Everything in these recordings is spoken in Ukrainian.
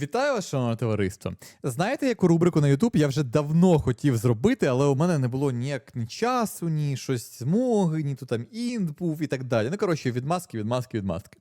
Вітаю вас, шановне товариство. Знаєте, яку рубрику на YouTube я вже давно хотів зробити, але у мене не було ніяк ні часу, ні щось змоги, ні то там інт був і так далі. Ну, коротше, відмазки, відмазки, відмазки.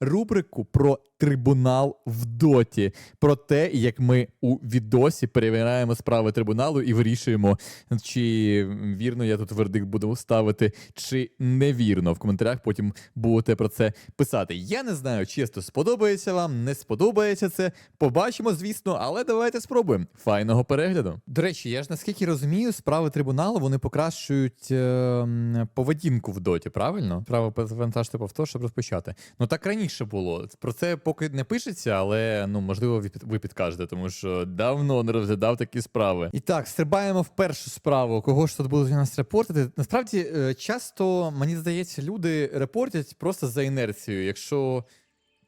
Рубрику про трибунал в доті, про те, як ми у відосі перевіряємо справи трибуналу і вирішуємо, чи вірно я тут вердикт буду ставити, чи невірно. В коментарях потім будете про це писати. Я не знаю, чесно, сподобається вам, не сподобається це. Побачимо, звісно, але давайте спробуємо. Файного перегляду. До речі, я ж наскільки розумію, справи трибуналу вони покращують е, поведінку в доті, правильно? Право завантажити повтор, щоб розпочати. Ну так раніше було. Про це поки не пишеться, але ну можливо ви, підкажете, тому що давно не розглядав такі справи. І так, стрибаємо в першу справу. Кого ж тут будуть нас репортити? Насправді, е, часто мені здається, люди репортять просто за інерцією. Якщо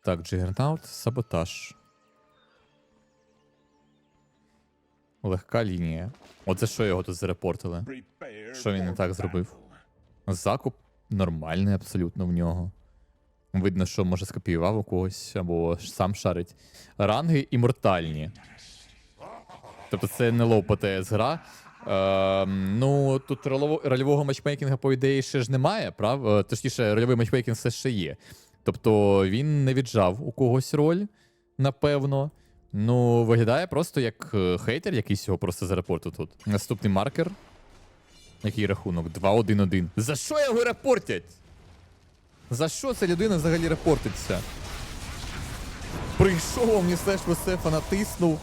так, Джигернаут, саботаж. Легка лінія. Оце що його тут зарепортили? Що він не так зробив? Закуп нормальний абсолютно в нього. Видно, що може скопіював у когось або сам шарить. Ранги імортальні. Тобто це не лоу ПТС гра. Е, ну, тут рольово- рольового матчмейкінга, по ідеї, ще ж немає, прав? Е, Точніше, рольовий матчмейкінг все ще є. Тобто він не віджав у когось роль, напевно. Ну, виглядає просто як е, хейтер, якийсь його просто з зарепортив тут. Наступний маркер. Який рахунок? 2-1-1. За що його репортять? За що ця людина взагалі репортиться? Прийшов Омніслеш Весефа, натиснув.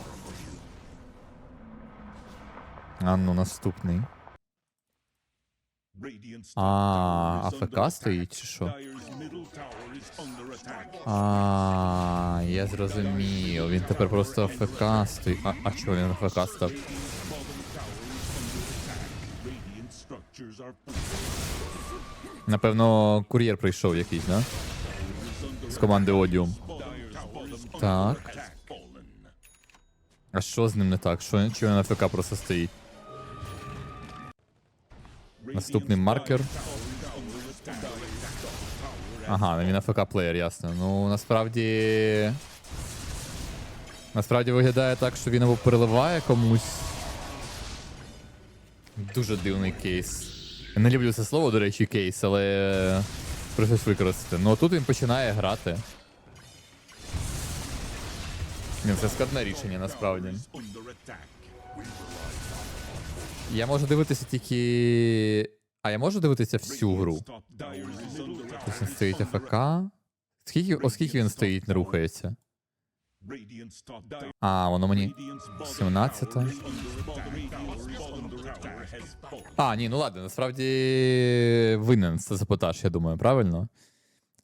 А ну, наступний. А, АФК стоїть чи що? А, я зрозумів. Він тепер просто АФК стоїть. А, а чого він АФК став? Напевно, кур'єр прийшов якийсь, да? З команди Одіум. Так. А що з ним не так? Що він на АФК просто стоїть? Наступний маркер. Ага, він АФК плеєр, ясно. Ну насправді. Насправді виглядає так, що він або переливає комусь. Дуже дивний кейс. Не люблю це слово, до речі, кейс, але прийшлось використати. Ну тут він починає грати. Це складне рішення насправді. Я можу дивитися тільки. А я можу дивитися всю гру. Ось він стоїть АФК. Скільки, оскільки він стоїть, не рухається. А, воно мені 17. А, ні, ну ладно, насправді винен це саботаж, я думаю, правильно?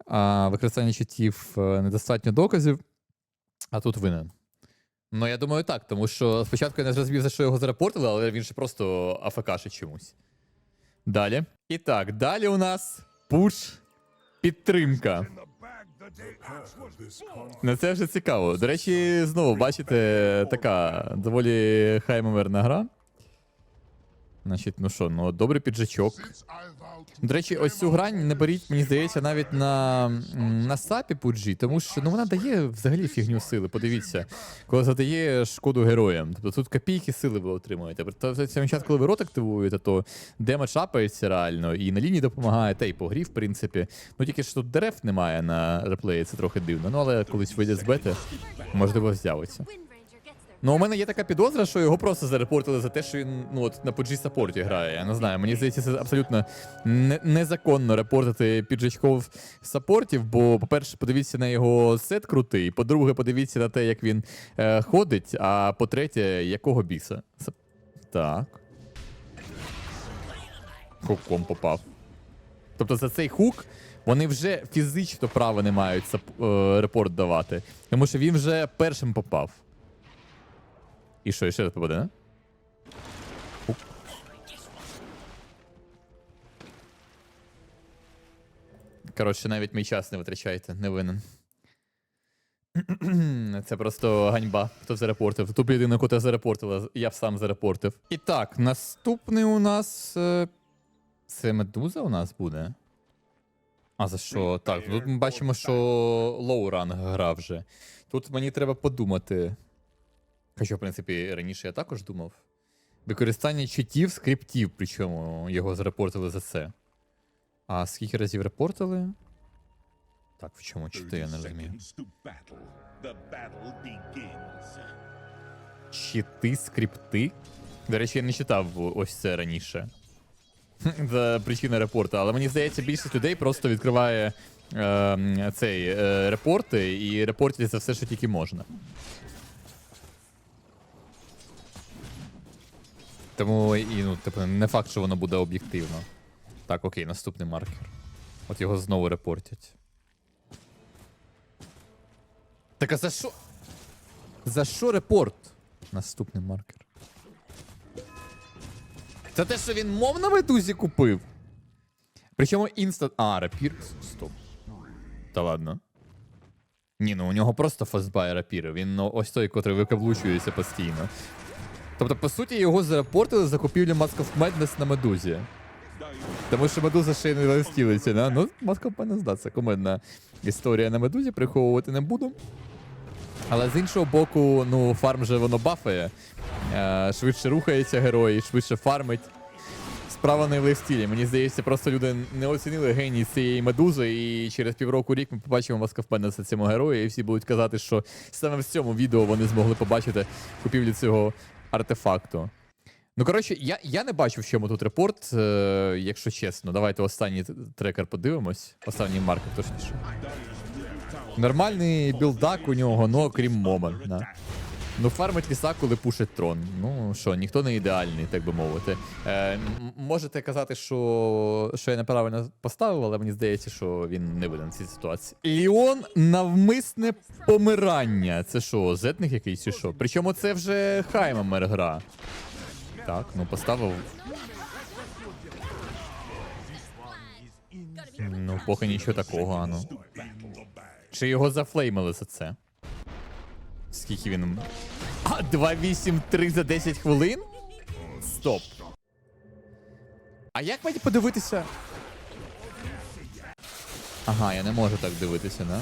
А, використання читів е, недостатньо доказів, а тут винен. Ну, я думаю, так, тому що спочатку я не зрозумів, за що його зарепортили, але він же просто АФКшить чомусь. Далі. І так, далі у нас пуш підтримка. Ну, це вже цікаво. До речі, знову бачите, така доволі хаймомерна гра. Значить, ну що, ну добрий піджачок. До речі, ось цю грань не беріть, мені здається, навіть на, на сапі PUBG, тому що ну, вона дає взагалі фігню сили. Подивіться, коли задає шкоду героям. Тобто тут копійки сили ви отримуєте. Тобто цей час, коли ви рот активуєте, то демедж апається реально, і на лінії допомагає, та й по грі, в принципі. Ну тільки що тут дерев немає на реплеї, це трохи дивно. Ну але колись вийде з бети, можливо, з'явиться. Ну, у мене є така підозра, що його просто зарепортили за те, що він ну от на PG саппорті грає. Я не знаю. Мені здається, це абсолютно не- незаконно репортити піджачков саппортів, бо, по-перше, подивіться на його сет крутий. По-друге, подивіться на те, як він е, ходить. А по-третє, якого біса? Так. Хуком попав. Тобто за цей хук вони вже фізично право не мають е, репорт давати, тому що він вже першим попав. І що, і ще раз попаде, не? Коротше, навіть мій час не витрачайте, не винен. Це просто ганьба, хто зарепортив. Ту людину, яку ти зарепортила, я б сам зарепортив. І так, наступний у нас. е, Це медуза у нас буде. А за що? Так, тут ми бачимо, що лоу ранг гра вже. Тут мені треба подумати. Хоча, в принципі, раніше я також думав. Використання читів, скриптів, причому його зарепортили за це. А скільки разів репортили? Так, в чому чити, я не розумію. Чити, скрипти. До речі, я не читав ось це раніше. Це причина репорту. Але мені здається, більшість людей просто відкриває е, цей е, репорти і за все, що тільки можна. Тому і, ну, типу, не факт, що воно буде об'єктивно. Так, окей, наступний маркер. От його знову репортять. Так а за що? За що репорт? Наступний маркер. Це те, що він мов на медузі купив. Причому інста. А, рапір. Стоп. Та ладно. Ні, ну у нього просто фастбай рапіри. Він ну, ось той, котрий викаблучується постійно. Тобто, по суті, його зарепортили за купівлю Mask of Madness на медузі. Тому що медуза ще й не розтілиться, да? Ну, Mask of Madness, да, це комедна історія на медузі, приховувати не буду. Але з іншого боку, ну, фарм же воно бафає. Е, швидше рухається герой, швидше фармить. Справа не в лейфстілі. Мені здається, просто люди не оцінили геній цієї медузи, і через півроку рік ми побачимо маскавпенеса цьому герою, і всі будуть казати, що саме в цьому відео вони змогли побачити купівлю цього артефакту. Ну, коротше, я, я не бачу, в чому тут репорт, е, якщо чесно. Давайте останній трекер подивимось. Останній маркер, точніше. Нормальний білдак у нього, ну окрім момент. Да. Ну, фармить ліса, коли пушить трон. Ну що, ніхто не ідеальний, так би мовити. Е, можете казати, що, що я неправильно поставив, але мені здається, що він не винен в цій ситуації. Ліон навмисне помирання. Це що, зетник якийсь чи що? Причому це вже Хаймамер гра. Так, ну поставив. Ну, поки нічого такого, а ну. Чи його зафлеймили за це? Скільки він. А, 2.8.3 за 10 хвилин? Стоп. А як мені подивитися? Ага, я не можу так дивитися, да?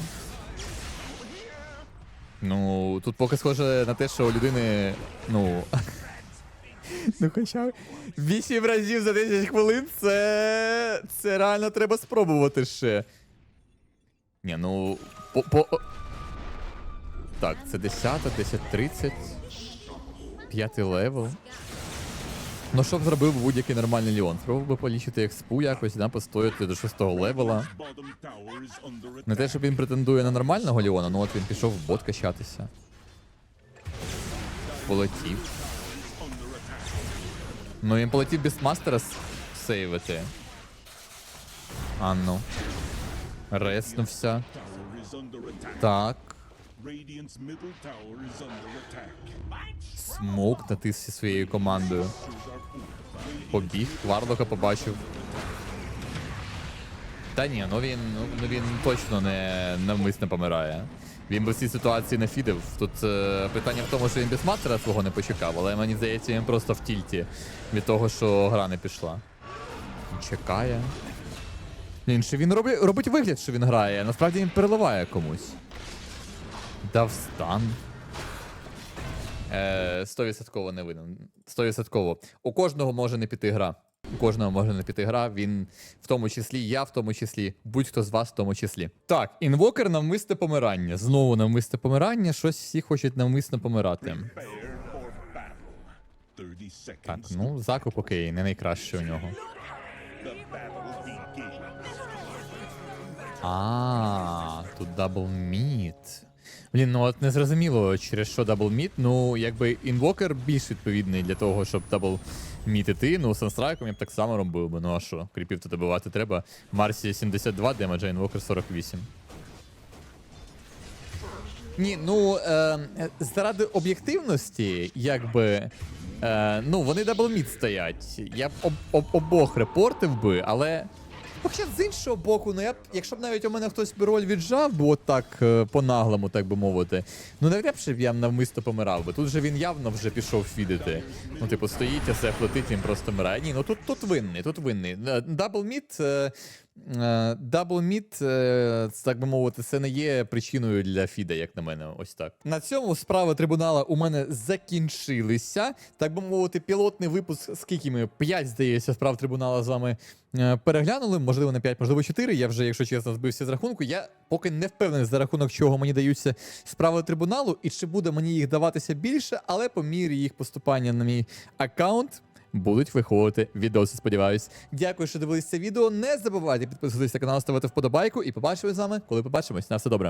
Ну, тут поки схоже на те, що у людини. Ну. Ну, хоча 8 разів за 10 хвилин це. Це реально треба спробувати ще. Ні, ну. По, по... Так, це 10, 10.30. П'ятий левел. Ну, що б зробив будь-який нормальний Леон? Спробував би полічити експу якось, да, постояти до 6 левела. Не те, щоб він претендує на нормального Леона, ну от він пішов в бот качатися. Полетів. Ну він полетів без мастера сейвити. А ну. Реснувся. Так. Смок натис зі своєю командою. Побіг, Варлока побачив. Та ні, ну він, ну, ну він точно не навмисно помирає. Він би в цій ситуації не фідив. Тут е, питання в тому, що він без мастера свого не почекав, але мені здається, він просто в тільті від того, що гра не пішла. Чекає. Що він робить, робить вигляд, що він грає, насправді він переливає комусь. Дав стан. Е, 100% не винен. 100%. У кожного може не піти гра. У кожного може не піти гра. Він в тому числі, я в тому числі, будь-хто з вас в тому числі. Так, інвокер навмисне помирання. Знову навмисне помирання. Щось всі хочуть навмисно помирати. Prepare for battle. 30 Так, ну закуп окей, не найкраще у нього. А, тут дабл міт. Блін, ну от не зрозуміло, через що дабл міт. Ну, якби інвокер більш відповідний для того, щоб дабл мітити. Ну, санстрайком я б так само робив би. Ну а що? Кріпів тут добивати треба. Марсі 72 демеджа, інвокер 48. Ні, ну е, заради об'єктивності, якби. Е, ну, вони даблміт стоять. Я б об, об, обох репортив би, але. Хоча з іншого боку, ну я б, якщо б навіть у мене хтось би роль віджав, бо так е, по-наглому, так би мовити, ну навряд чи б я навмисно помирав би. Тут же він явно вже пішов фідити. Ну, типу, стоїть, а все плетить, він просто мирає. Ні, ну тут, тут винний, тут винний. Дабл міт, е, Дабл міт, е, так би мовити, це не є причиною для фіда, як на мене. Ось так. На цьому справи трибунала у мене закінчилися. Так би мовити, пілотний випуск, скільки ми? 5, здається, справ трибунала з вами е, переглянули. Можливо, на 5, можливо, 4. Я вже, якщо чесно, збився з рахунку. Я поки не впевнений, за рахунок чого мені даються справи трибуналу, і чи буде мені їх даватися більше, але по мірі їх поступання на мій аккаунт. Будуть виходити відоси, сподіваюсь. Дякую, що дивились це відео. Не забувайте підписуватися на канал, ставити вподобайку і побачимо з вами, коли побачимось. На все добре.